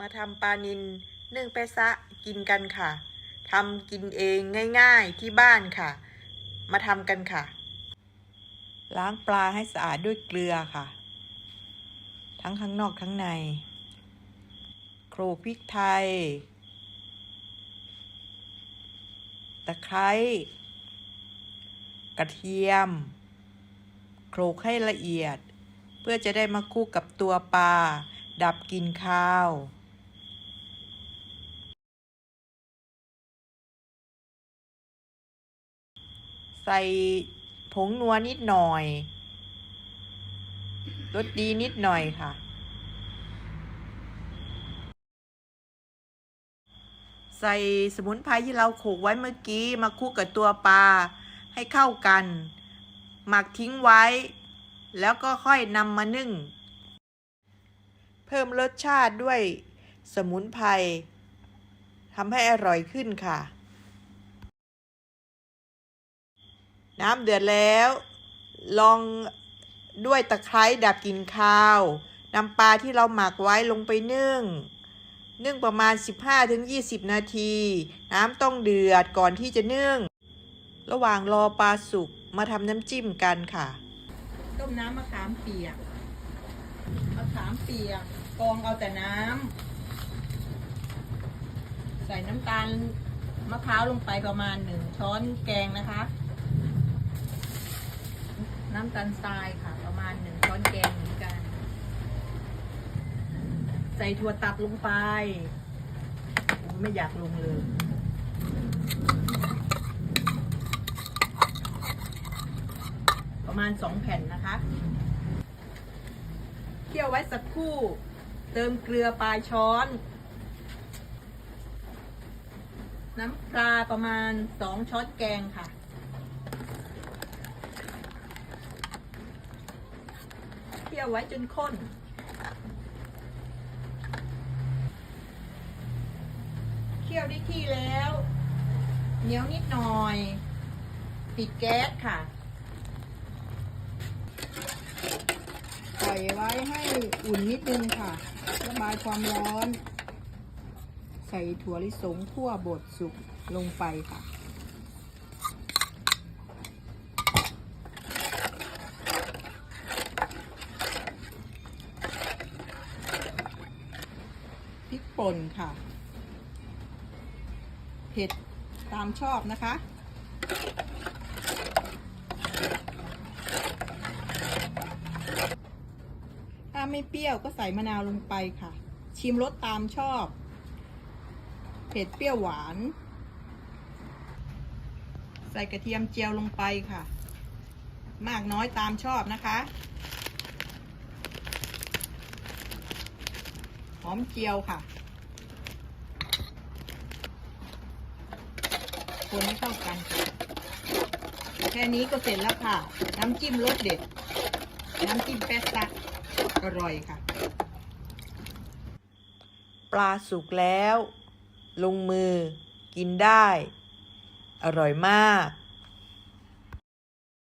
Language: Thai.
มาทำปลานิลนึ่งแปซะกินกันค่ะทำกินเองง่ายๆที่บ้านค่ะ มาทำกันค่ะ ล้างปลาให้สะอาดด้วยเกลือค่ะ ทั้งข้างนอกทั้งในโขลกพริกไทย ตะไคร้กระเทียมโขลกให้ละเอียด เพื่อจะได้มาคลุกกับตัวปลา ดับกลิ่นคาว ใส่ผงนัวนิดหน่อยรสดีนิดหน่อยค่ะ ใส่สมุนไพรที่เราโขลกไว้เมื่อกี้มาคลุกกับตัวปลาให้เข้ากัน หมักทิ้งไว้ แล้วก็ค่อยนำมานึ่ง เพิ่มรสชาติด้วยสมุนไพรทำให้อร่อยขึ้นค่ะ น้ำเดือดแล้ว ลองด้วยตะไคร้ดับกลิ่นคาว นำปลาที่เราหมักไว้ลงไปนึ่ง นึ่งประมาณ 15-20 นาที น้ำต้องเดือดก่อนที่จะนึ่ง ระหว่างรอปลาสุกมาทำน้ำจิ้มกันค่ะ ต้มน้ำมะขามเปียกมะขามเปียกกองเอาแต่น้ำ ใส่น้ำตาลมะพร้าวลงไปประมาณหนึ่งช้อนแกงนะคะ น้ำตาลทรายค่ะ ประมาณหนึ่งช้อนแกงเหมือนกัน ใส่ถั่วตัดลงไปไม่อยากลงเลย ประมาณสองแผ่นนะคะเคี่ยวไว้สักครู่ เติมเกลือปลายช้อน น้ำปลาประมาณสองช้อนแกงค่ะ เคี่ ยวไว้จนข้น เคี่ยวได้ที่แล้วเหนียวนิดหน่อย ปิดแก๊สค่ะ ปล่อยไว้ให้อุ่นนิดนึงค่ะ ระบายความร้อน ใส่ถั่วลิสงคั่วบดสุกลงไปค่ะ ป่นค่ะ เผ็ดตามชอบนะคะ ถ้าไม่เปรี้ยวก็ใส่มะนาวลงไปค่ะ ชิมรสตามชอบ เผ็ดเปรี้ยวหวาน ใส่กระเทียมเจียวลงไปค่ะ มากน้อยตามชอบนะคะหอมเจียวค่ะ คนให้เข้ากัน แค่นี้ก็เสร็จแล้วค่ะ น้ำจิ้มรสเด็ด น้ำจิ้มแป๊ะซะอร่อยค่ะ ปลาสุกแล้ว ลงมือกินได้ อร่อยมาก